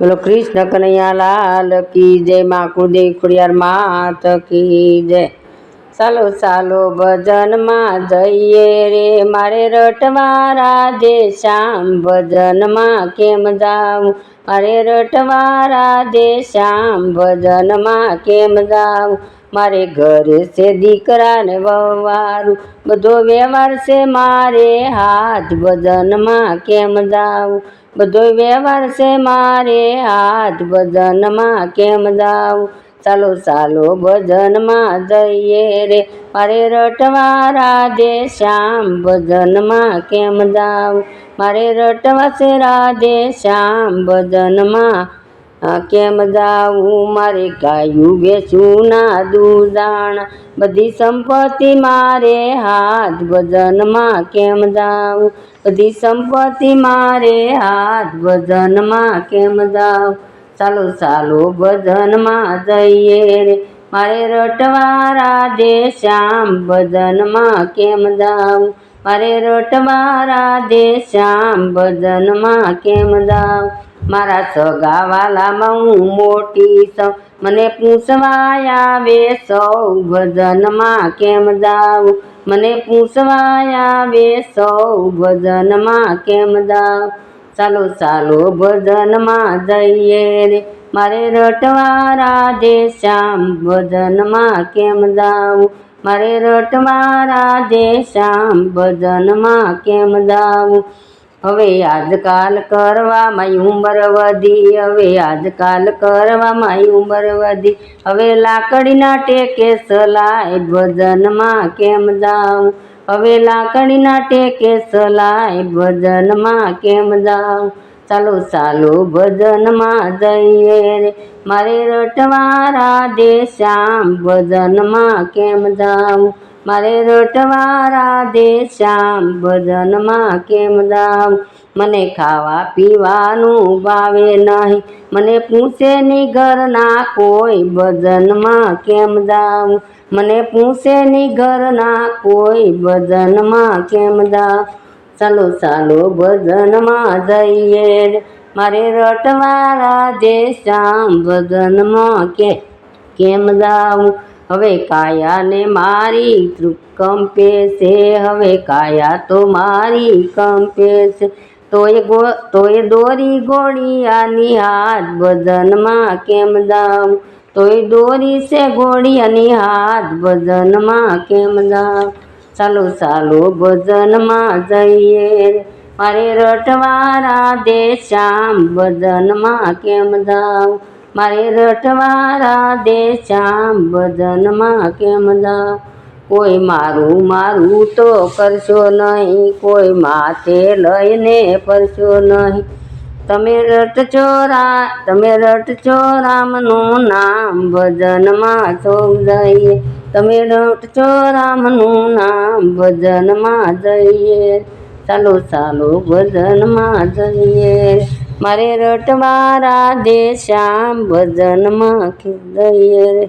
બોલો, કૃષ્ણ કનૈયા લાલ કી જય, મા કુળદેવ ખોડિયાર માત કી જય. ચાલો ચાલો, ભજનમાં જઈએ રે. મારે રટવા રાજે શ્યામ ભજનમાં કેમ જાવું મારે રટવા રાજે શ્યામ ભજનમાં કેમ જાઉં? મારે ઘરે છે દીકરાને વવારું. બધો વ્યવહાર છે મારે હાથ ભજનમાં કેમ જાવું બધો વ્યવહાર છે મારે હાથ ભજનમાં કેમ જાવ ચાલો ચાલો, ભજનમાં જઈએ રે. મારે રટવા રાધે શ્યામ ભજનમાં કેમ જાવ મારે રટવા છે રાધે શ્યામ ભજનમાં. કેમ જાવું મારે ગાયું બેસું ના દુદાણ બધી સંપત્તિ મારે હાથ ભજનમાં કેમ જાવું બધી સંપત્તિ મારે હાથ ભજનમાં કેમ જાવ ચાલો ચાલો, ભજનમાં જઈએ રે. મારે રટવા રાધે શ્યામ ભજનમાં કેમ જાવું મારે રટવા રાધે શ્યામ ભજનમાં કેમ જાવું મારા સગાવાલામાં હું મોટી સૌ. મને પૂછવા આવે સૌ, ભજનમાં કેમ જાવું? મને પૂછવા આવે સૌ, ભજનમાં કેમ જાવું? ચાલો ચાલો, ભજનમાં જઈએ રે. મારે રટવા રાધે શ્યામ, ભજનમાં કેમ જાવું? મારે રટવા રાધે શ્યામ, ભજનમાં કેમ જાવું? હવે આજકાલ કરવામાં ઉંમર વધી, હવે આજકાલ કરવામાં ઉંમર વધી. હવે લાકડીના ટેકે સલાય ભજનમાં કેમ જાઉં? હવે લાકડીના ટેકે સલાય ભજનમાં કેમ જાઉં? ચાલો ચાલો ભજનમાં જઈએ રે. મારે રટવા દે શ્યામ ભજનમાં કેમ જાઉં? મારે રટવા દે શ્યામ, ભજનમાં કેમ જાઉં મને ખાવા પીવાનું ભાવે નહીં. મને પૂછે ની ઘરના કોઈ ભજનમાં કેમ જાઉં મને પૂછે ની ઘરના કોઈ ભજનમાં કેમ દાવ ચાલો ચાલો, ભજનમાં જઈએ. મારે રટવા દે શ્યામ, ભજનમાં કે, કેમ જાઉં હવે કાયાને મારી કંપે છે, હવે કાયા તો મારી કંપે છે. તોય ગો, તોય દોરી ગોળિયાની હાથ ભજનમાં કેમ જાઉં? તોય દોરી છે ગોળિયાની હાથ ભજનમાં કેમ જાઉં? ચાલો ચાલો ભજનમાં જઈએ. મારે રટવારા દે શ્યામ ભજનમાં કેમ જાઉં? મારે રટવા દે શ્યામ ભજનમાં કેમ જાઉં કોઈ મારું મારું તો કરશો નહીં, કોઈ માથે લઈને પરશો નહીં. તમે રટજો રા, તમે રટજો રામનું નામ ભજનમાં સૌ જઈએ તમે રટ રામનું નામ ભજનમાં જઈએ. ચાલો ચાલો ભજનમાં જઈએ. મારે રટવા રાધે શ્યામ ભજનમાં જઈએ રે.